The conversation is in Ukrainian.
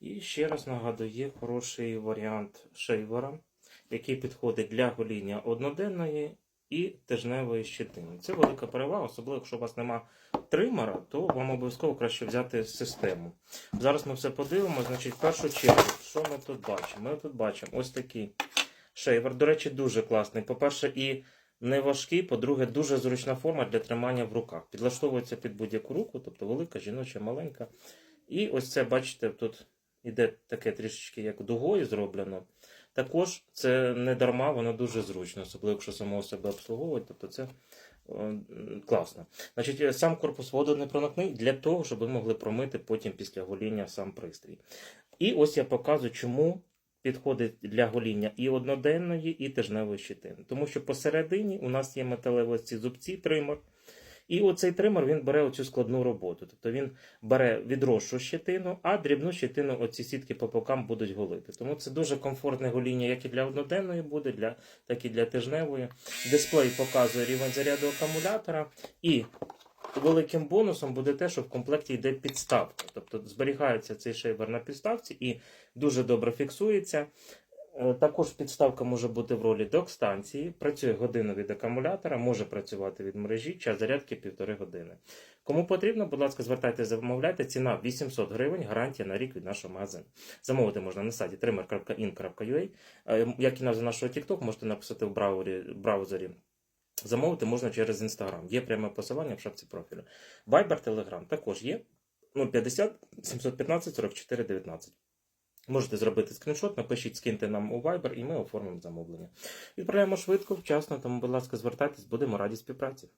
І ще раз нагадую, є хороший варіант шейвера, який підходить для гоління одноденної і тижневої щитини. Це велика перевага, особливо якщо у вас нема тримера, то вам обов'язково краще взяти систему. Зараз ми все подивимося. Значить, в першу чергу, що ми тут бачимо? Ми тут бачимо ось такий шейвер. До речі, дуже класний. По-перше, і не важкий, по-друге, дуже зручна форма для тримання в руках. Підлаштовується під будь-яку руку, тобто велика, жіноча, маленька. І ось це, бачите, тут іде таке трішечки як дугою зроблено. Також це не дарма, воно дуже зручно, особливо якщо самого себе обслуговувати. Тобто це класно. Значить, е, сам корпус водонепроникний для того, щоб ви могли промити потім після гоління сам пристрій. І ось я показую, чому підходить для гоління і одноденної, і тижневої щитини. Тому що посередині у нас є металеві ці зубці, тример. І оцей тример він бере оцю складну роботу. Тобто він бере відросшу щетину, а дрібну щетину оці сітки по бокам будуть голити. Тому це дуже комфортне гоління, як і для одноденної буде, для, так і для тижневої. Дисплей показує рівень заряду акумулятора. І великим бонусом буде те, що в комплекті йде підставка. Тобто зберігається цей шейвер на підставці і дуже добре фіксується. Е, Також підставка може бути в ролі док-станції, працює годину від акумулятора, може працювати від мережі, час зарядки півтори години. Кому потрібно, будь ласка, звертайтеся, замовляйте. Ціна 800 гривень, гарантія на рік від нашого магазину. Замовити можна на сайті trimmer.in.ua. Е, Як і назва нашого TikTok, можете написати в браузері. Замовити можна через Instagram. Є пряме посилання в шапці профілю. Viber, Telegram також є. 050 715 44 19. Можете зробити скріншот, напишіть, скиньте нам у Viber, і ми оформимо замовлення. Відправляємо швидко, вчасно, тому, будь ласка, звертайтесь, будемо раді співпраці.